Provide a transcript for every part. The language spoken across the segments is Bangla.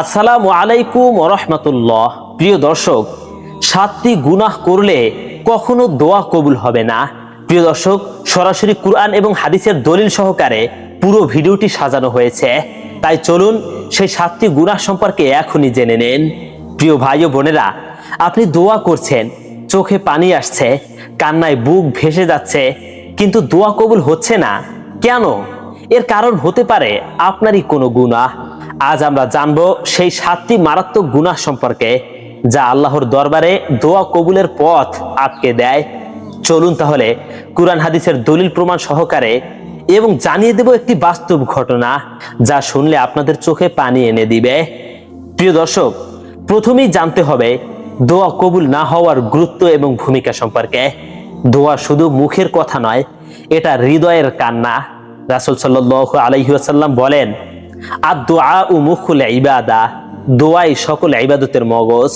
আসসালামু আলাইকুম রহমতুল্লাহ। প্রিয় দর্শক, সাতটি গুনাহ করলে কখনো দোয়া কবুল হবে না। প্রিয় দর্শক, সরাসরি কুরআন এবং হাদিসের দলিল সহকারে পুরো ভিডিওটি সাজানো হয়েছে। তাই চলুন সেই সাতটি গুনাহ সম্পর্কে এখনই জেনে নেন। প্রিয় ভাই ও বোনেরা, আপনি দোয়া করছেন, চোখে পানি আসছে, কান্নায় বুক ভেসে যাচ্ছে, কিন্তু দোয়া কবুল হচ্ছে না। কেন? এর কারণ হতে পারে আপনারই কোনো গুনাহ। আজ আমরা জানব সেই সাতটি মারাত্মক গুনাহ সম্পর্কে যা আল্লাহর দরবারে দোয়া কবুলের পথ আটকে দেয়। চলুন তাহলে কুরআন হাদিসের দলিল প্রমাণ সহকারে এবং জানিয়ে দেব একটি বাস্তব ঘটনা যা শুনলে আপনাদের চোখে পানি এনে দিবে। প্রিয় দর্শক, প্রথমেই জানতে হবে দোয়া কবুল না হওয়ার গুরুত্ব এবং ভূমিকা সম্পর্কে। দোয়া শুধু মুখের কথা নয়, এটা হৃদয়ের কান্না। রাসুল সাল্লাহ আলহিহাসাল্লাম বলেন আর দোয়া ও মুখুল ইবাদা, দোয়াই সকল ইবাদতের মগজ।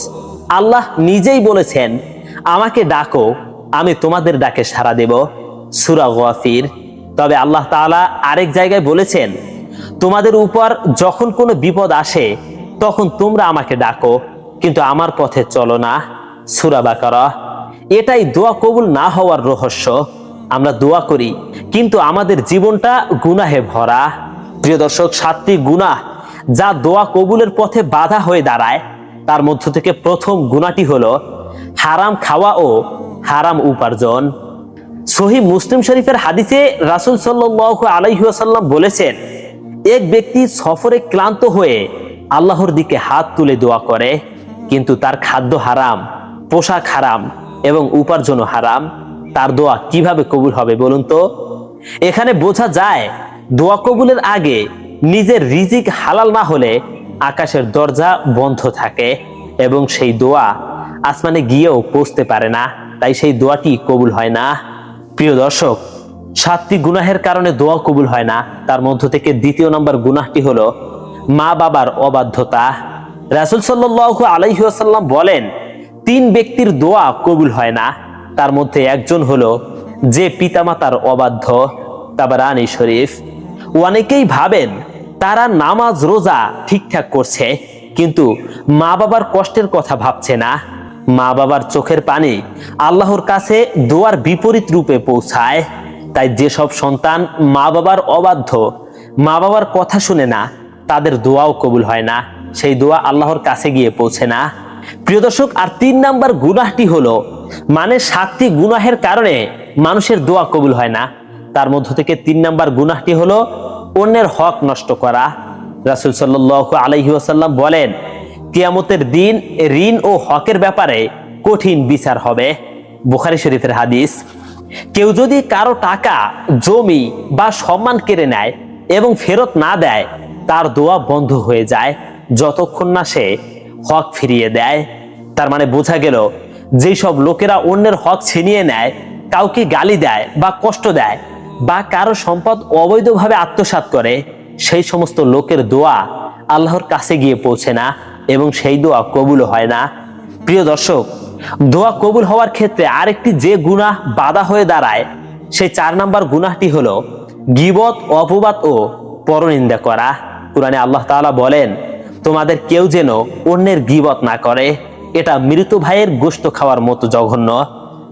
আল্লাহ নিজেই বলেছেন, আমাকে ডাকো, আমি তোমাদের ডাকে সাড়া দেব। সুরা গফির। তবে আল্লাহ তাআলা আরেক জায়গায় বলেছেন, তোমাদের উপর যখন কোনো বিপদ আসে, তখন তোমরা আমাকে ডাকো, কিন্তু আমার পথে চলো না। সুরা বাকারা। এটাই দোয়া কবুল না হওয়ার রহস্য। আমরা দোয়া করি, কিন্তু আমাদের জীবনটা গুনাহে ভরা। প্রিয় দর্শক, সাতটি গুনাহ যা দোয়া কবুলের পথে বাধা হয়ে দাঁড়ায়, তার মধ্য থেকে প্রথম গুণাটি হলো হারাম খাওয়া ও হারাম উপার্জন। সহি মুসলিম শরীফের হাদিসে রাসুল সাল্লাহ আলাইহাসাল্লাম বলেছেন, এক ব্যক্তি সফরে ক্লান্ত হয়ে আল্লাহর দিকে হাত তুলে দোয়া করে, কিন্তু তার খাদ্য হারাম, পোশাক হারাম এবং উপার্জনও হারাম, তার দোয়া কীভাবে কবুল হবে বলুন তো? এখানে বোঝা যায় দোয়া কবুলের আগে নিজের রিজিক হালাল না হলে আকাশের দরজা বন্ধ থাকে এবং সেই দোয়া আসমানে গিয়েও পৌঁছতে পারে না, তাই সেই দোয়াটি কবুল হয় না। প্রিয় দর্শক, সাতটি গুনাহের কারণে দোয়া কবুল হয় না, তার মধ্য থেকে দ্বিতীয় নম্বর গুনাহটি হলো মা বাবার অবাধ্যতা। রাসুল সাল্লাহ আলাইসাল্লাম বলেন, তিন ব্যক্তির দোয়া কবুল হয় না, তার মধ্যে একজন হলো যে পিতামাতার অবাধ্য, তাবারানি শরীফ। অনেকেই ভাবেন তারা নামাজ, রোজা ঠিকঠাক করছে, কিন্তু মা বাবার কষ্টের কথা ভাবছে না। মা বাবার চোখের পানি আল্লাহর কাছে দোয়ার বিপরীত রূপে পৌঁছায়। তাই যেসব সন্তান মা বাবার অবাধ্য, মা বাবার কথা শুনে না, তাদের দোয়াও কবুল হয় না। সেই দোয়া আল্লাহর কাছে গিয়ে পৌঁছে না। প্রিয় দর্শক, আর তিন নাম্বার গুনাহটি হলো মানে সাতটি গুনাহের কারণে মানুষের দোয়া কবুল হয় না। তার মধ্য থেকে তিন নাম্বার গুনাহটি হলো অন্যের হক নষ্ট করা। রাসুল সাল্লাহ আলহি আসাল্লাম বলেন, কিয়ামতের দিন ঋণ ও হকের ব্যাপারে কঠিন বিচার হবে। বুখারি শরীফের হাদিস, কেউ যদি কারও টাকা, জমি বা সম্মান কেড়ে নেয় এবং ফেরত না দেয়, তার দোয়া বন্ধ হয়ে যায়, যতক্ষণ না সে হক ফিরিয়ে দেয়। তার মানে বোঝা গেল যেই সব লোকেরা অন্যের হক ছিনিয়ে নেয়, কাউকে গালি দেয় বা কষ্ট দেয় বা কারও সম্পদ অবৈধভাবে আত্মসাৎ করে, সেই সমস্ত লোকের দোয়া আল্লাহর কাছে গিয়ে পৌঁছে না এবং সেই দোয়া কবুল হয় না। প্রিয় দর্শক, দোয়া কবুল হওয়ার ক্ষেত্রে আরেকটি যে গুনাহ বাধা হয়ে দাঁড়ায়, সেই চার নাম্বার গুনাহটি হলো গিবত, অপবাদ ও পরনিন্দা করা। কোরআনে আল্লাহ তাআলা বলেন, তোমাদের কেউ যেন অন্যের গিবত না করে, এটা মৃত ভাইয়ের গোস্ত খাওয়ার মতো জঘন্য।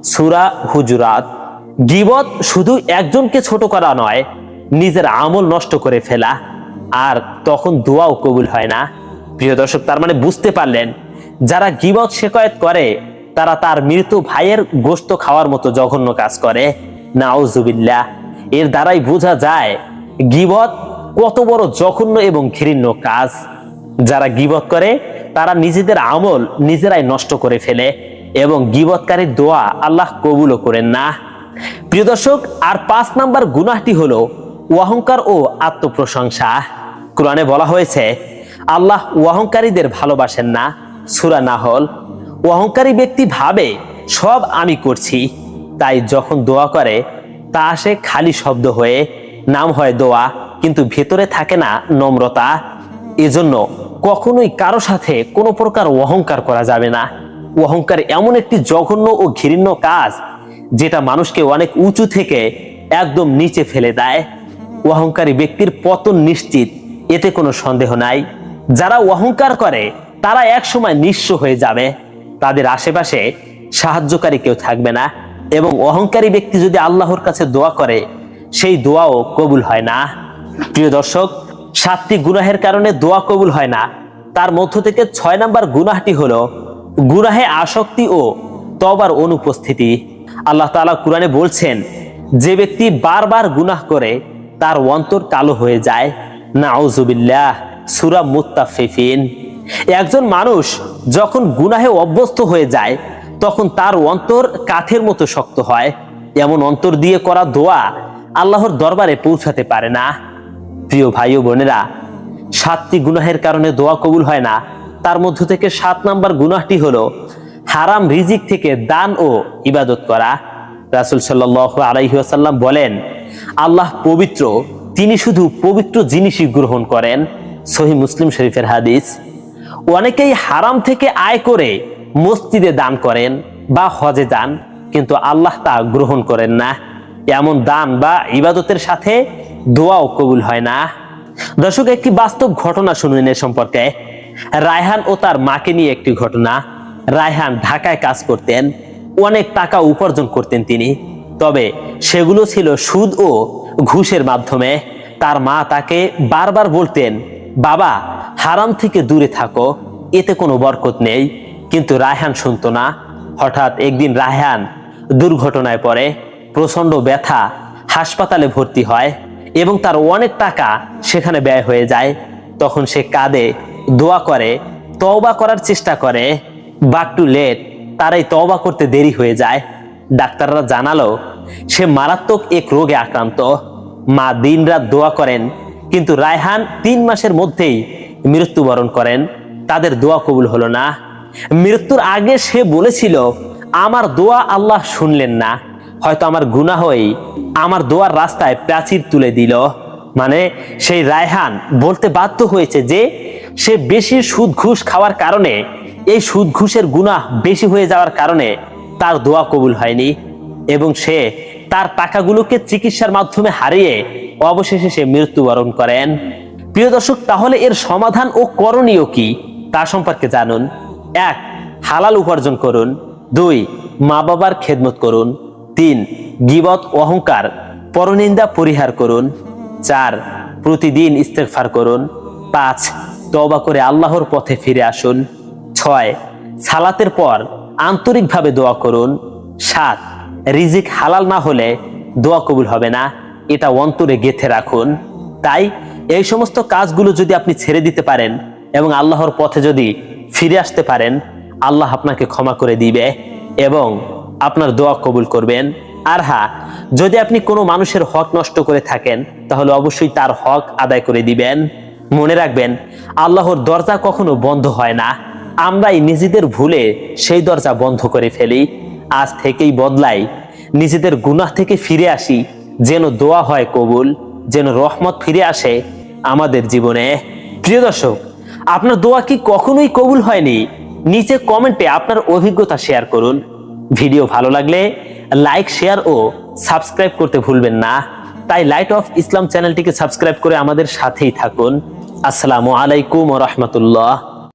সুরা হুজুরাত। গিবত শুধু একজনকে ছোট করা নয়, নিজের আমল নষ্ট করে ফেলা, আর তখন দোয়াও কবুল হয় না। প্রিয় দর্শক, তার মানে বুঝতে পারলেন, যারা গিবত শেকায়ত করে, তারা তার মৃত ভাইয়ের গোস্ত খাওয়ার মতো জঘন্য কাজ করে। নাউজুবিল্লাহ, এর দ্বারাই বোঝা যায়, গিবত কত বড় জঘন্য এবং ঘৃণ্য কাজ। যারা গিবত করে, তারা নিজেদের আমল নিজেরাই নষ্ট করে ফেলে, এবং গিবতকারীর দোয়া আল্লাহ কবুলও করেন না। প্রিয় দর্শক, আর পাঁচ নাম্বার গুনাহটি হলো অহংকার ও আত্মপ্রশংসা। কোরআনে বলা হয়েছে, আল্লাহ অহংকারীদের ভালোবাসেন না। সুরা না হল অহংকারী ব্যক্তি ভাবে, সব আমি করছি। তাই যখন দোয়া করে, তা আসে খালি শব্দ হয়ে, নাম হয় দোয়া, কিন্তু ভেতরে থাকে না নম্রতা। এজন্য কখনোই কারও সাথে কোনো প্রকার অহংকার করা যাবে না। অহংকার এমন একটি জঘন্য ও ঘৃণ্য কাজ যেটা মানুষকে অনেক উঁচু থেকে একদম নিচে ফেলে দেয়। অহংকারী ব্যক্তির পতন নিশ্চিত, এতে কোনো সন্দেহ নাই। যারা অহংকার করে, তারা এক সময় নিঃস্ব হয়ে যাবে। তাদের আশেপাশে সাহায্যকারী কেউ থাকবে না এবং অহংকারী ব্যক্তি যদি আল্লাহর কাছে দোয়া করে, সেই দোয়াও কবুল হয় না। প্রিয় দর্শক, সাতটি গুনাহের কারণে দোয়া কবুল হয় না। তার মধ্য থেকে ছয় নাম্বার গুনাহটি হলো, গুনাহে আসক্তি ও তবার অনুপস্থিতি। আল্লাহ তাআলা কোরআনে বলছেন, যে ব্যক্তি বারবার গুনাহ করে, তার অন্তর কালো হয়ে যায়। নাউজুবিল্লাহ, সুরা মুত্তাফিফিন একজন মানুষ যখন গুনাহে অভ্যস্ত হয়ে যায়, তখন তার অন্তর কাঠের মতো শক্ত হয়। এমন অন্তর দিয়ে করা দোয়া আল্লাহর দরবারে পৌঁছাতে পারে না। প্রিয় ভাই ও বোনেরা, সাতটি গুনাহের কারণে দোয়া কবুল হয় না। তার মধ্য থেকে সাত নাম্বার গুনাহটি হলো হারাম রিজিক থেকে দান ও ইবাদত করা। রাসুল সাল্লাহ আলাইসাল্লাম বলেন, আল্লাহ পবিত্র, তিনি শুধু পবিত্র জিনিসই গ্রহণ করেন। সহি মুসলিম শরীফের হাদিস, অনেকেই হারাম থেকে আয় করে মসজিদে দান করেন বা হজে যান, কিন্তু আল্লাহ তা গ্রহণ করেন না। এমন দান বা ইবাদতের সাথে দোয়াও কবুল হয় না। দর্শক, একটি বাস্তব ঘটনা শুনুন এ সম্পর্কে। রায়হান ও তার মাকে নিয়ে একটি ঘটনা। রায়হান ঢাকায় কাজ করতেন, অনেক টাকা উপার্জন করতেন তিনি। তবে সেগুলো ছিল সুদ ও ঘুষের মাধ্যমে। তার মা তাকে বারবার বলতেন, বাবা, হারাম থেকে দূরে থাকো, এতে কোনো বরকত নেই। কিন্তু রায়হান শুনতো না। হঠাৎ একদিন রায়হান দুর্ঘটনায় পড়ে, প্রচণ্ড ব্যথা, হাসপাতালে ভর্তি হয় এবং তার অনেক টাকা সেখানে ব্যয় হয়ে যায়। তখন সে কাঁদে, দোয়া করে, তওবা করার চেষ্টা করে। বাট টু লেট তার এই তওবা করতে দেরি হয়ে যায়। ডাক্তাররা জানালো, সে মারাত্মক এক রোগে আক্রান্ত। মা দিনরাত দোয়া করেন, কিন্তু রায়হান তিন মাসের মধ্যেই মৃত্যুবরণ করেন। তাদের দোয়া কবুল হলো না। মৃত্যুর আগে সে বলেছিল, আমার দোয়া আল্লাহ শুনলেন না। হয়তো আমার গুনাহই আমার দোয়ার রাস্তায় প্রাচীর তুলে দিল। মানে সেই রায়হান বলতে বাধ্য হয়েছে যে, সে বেশি সুদ ঘুষ খাওয়ার কারণে এই সুদ ঘুষের গুনাহ বেশি হয়ে যাওয়ার কারণে তার দোয়া কবুল হয়নি এবং সে তার টাকাগুলোকে চিকিৎসার মাধ্যমে হারিয়ে অবশেষে সে মৃত্যুবরণ করেন। প্রিয় দর্শক, তাহলে এর সমাধান ও করণীয় কি তা সম্পর্কে জানুন। এক, হালাল উপার্জন করুন। দুই মা বাবার খেদমত করুন। তিন, গিবত, অহংকার, পরনিন্দা পরিহার করুন। চার, প্রতিদিন ইস্তেগফার করুন। পাঁচ, তওবা করে আল্লাহর পথে ফিরে আসুন। ছয়, সালাতের পর আন্তরিকভাবে দোয়া করুন। সাত, রিজিক হালাল না হলে দোয়া কবুল হবে না, এটা অন্তরে গেথে রাখুন। তাই এই সমস্ত কাজগুলো যদি আপনি ছেড়ে দিতে পারেন এবং আল্লাহর পথে যদি ফিরে আসতে পারেন, আল্লাহ আপনাকে ক্ষমা করে দিবে এবং আপনার দোয়া কবুল করবেন। আর হ্যাঁ যদি আপনি কোনো মানুষের হক নষ্ট করে থাকেন, তাহলে অবশ্যই তার হক আদায় করে দিবেন। মনে রাখবেন, আল্লাহর দরজা কখনো বন্ধ হয় না। আমরাই নিজেদের ভুলে সেই দরজা বন্ধ করে ফেলি। আজ থেকেই বদলাই। নিজেদের গুনাহ থেকে ফিরে আসি। যেন দোয়া হয় কবুল, যেন রহমত ফিরে আসে আমাদের জীবনে। প্রিয় দর্শক, আপনার দোয়া কি কখনোই কবুল হয়নি? নিচে কমেন্টে আপনার অভিজ্ঞতা শেয়ার করুন। ভিডিও ভালো লাগলে লাইক, শেয়ার ও সাবস্ক্রাইব করতে ভুলবেন না। তাই লাইট অফ ইসলাম চ্যানেলটিকে সাবস্ক্রাইব করে আমাদের সাথেই থাকুন। আসসালামু আলাইকুম রহমতুল্লাহ।